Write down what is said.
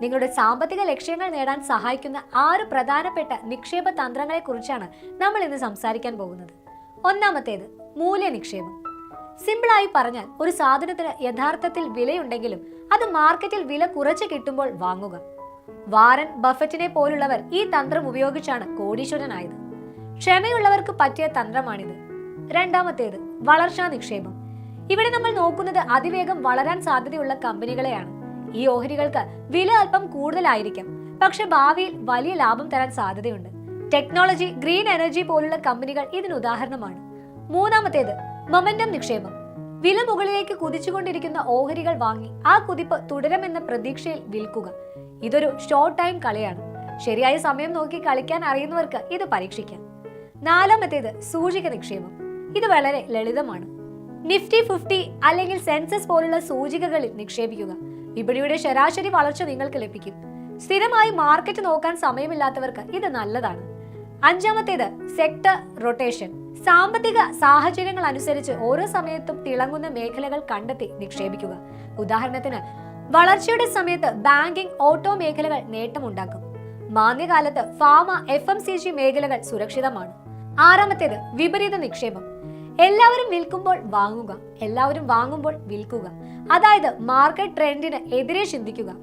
നിങ്ങളുടെ സാമ്പത്തിക ലക്ഷ്യങ്ങൾ നേടാൻ സഹായിക്കുന്ന ആറ് പ്രധാനപ്പെട്ട നിക്ഷേപ തന്ത്രങ്ങളെ കുറിച്ചാണ് നമ്മൾ ഇന്ന് സംസാരിക്കാൻ പോകുന്നത്. ഒന്നാമത്തേത് മൂല്യ നിക്ഷേപം സിമ്പിളായി പറഞ്ഞാൽ ഒരു സാധനത്തിന് യഥാർത്ഥത്തിൽ വിലയുണ്ടെങ്കിലും അത് മാർക്കറ്റിൽ വില കുറച്ച് കിട്ടുമ്പോൾ വാങ്ങുക. വാരൻ ബഫറ്റിനെ പോലുള്ളവർ ഈ തന്ത്രം ഉപയോഗിച്ചാണ് കോടീശ്വരനായത്. ക്ഷമയുള്ളവർക്ക് പറ്റിയ തന്ത്രമാണിത്. രണ്ടാമത്തേത് വളർച്ചാ നിക്ഷേപം. ഇവിടെ നമ്മൾ നോക്കുന്നത് അതിവേഗം വളരാൻ സാധ്യതയുള്ള കമ്പനികളെയാണ്. ഈ ഓഹരികൾക്ക് വില അല്പം കൂടുതലായിരിക്കും. പക്ഷെ ഭാവിയിൽ വലിയ ലാഭം തരാൻ സാധ്യതയുണ്ട്. ടെക്നോളജി ഗ്രീൻ എനർജി പോലുള്ള കമ്പനികൾ ഇതിന് ഉദാഹരണമാണ്. മൂന്നാമത്തേത് മൊമെന്റം നിക്ഷേപം. വില മുകളിലേക്ക് കുതിച്ചുകൊണ്ടിരിക്കുന്ന ഓഹരികൾ വാങ്ങി ആ കുതിപ്പ് തുടരുമെന്ന പ്രതീക്ഷയിൽ വിൽക്കുക ഇതൊരു ഷോർട്ട് ടൈം കളിയാണ്. ശരിയായ സമയം നോക്കി കളിക്കാൻ അറിയുന്നവർക്ക് ഇത് പരീക്ഷിക്കാം. നാലാമത്തേത് സൂചിക നിക്ഷേപം. ഇത് വളരെ ലളിതമാണ്. നിഫ്റ്റി ഫിഫ്റ്റി അല്ലെങ്കിൽ സെൻസസ് പോലുള്ള സൂചികകളിൽ നിക്ഷേപിക്കുക. വിപണിയുടെ ശരാശരി വളർച്ച നിങ്ങൾക്ക് ലഭിക്കും. സ്ഥിരമായി മാർക്കറ്റ് നോക്കാൻ സമയമില്ലാത്തവർക്ക് ഇത് നല്ലതാണ്. അഞ്ചാമത്തേത് സെക്ടർ റൊട്ടേഷൻ സാമ്പത്തിക സാഹചര്യങ്ങൾ അനുസരിച്ച് ഓരോ സമയത്തും തിളങ്ങുന്ന മേഖലകൾ കണ്ടെത്തി നിക്ഷേപിക്കുക. ഉദാഹരണത്തിന് വളർച്ചയുടെ സമയത്ത് ബാങ്കിംഗ് ഓട്ടോ മേഖലകൾ നേട്ടമുണ്ടാക്കും. മാന്ദ്യകാലത്ത് pharma F M C G മേഖലകൾ സുരക്ഷിതമാണ്. ആറാമത്തേത് വിപരീത നിക്ഷേപം. എല്ലാവരും വിൽക്കുമ്പോൾ വാങ്ങുക. എല്ലാവരും വാങ്ങുമ്പോൾ വിൽക്കുക. അതായത് മാർക്കറ്റ് ട്രെൻഡിന് എതിരെ ചിന്തിക്കുക.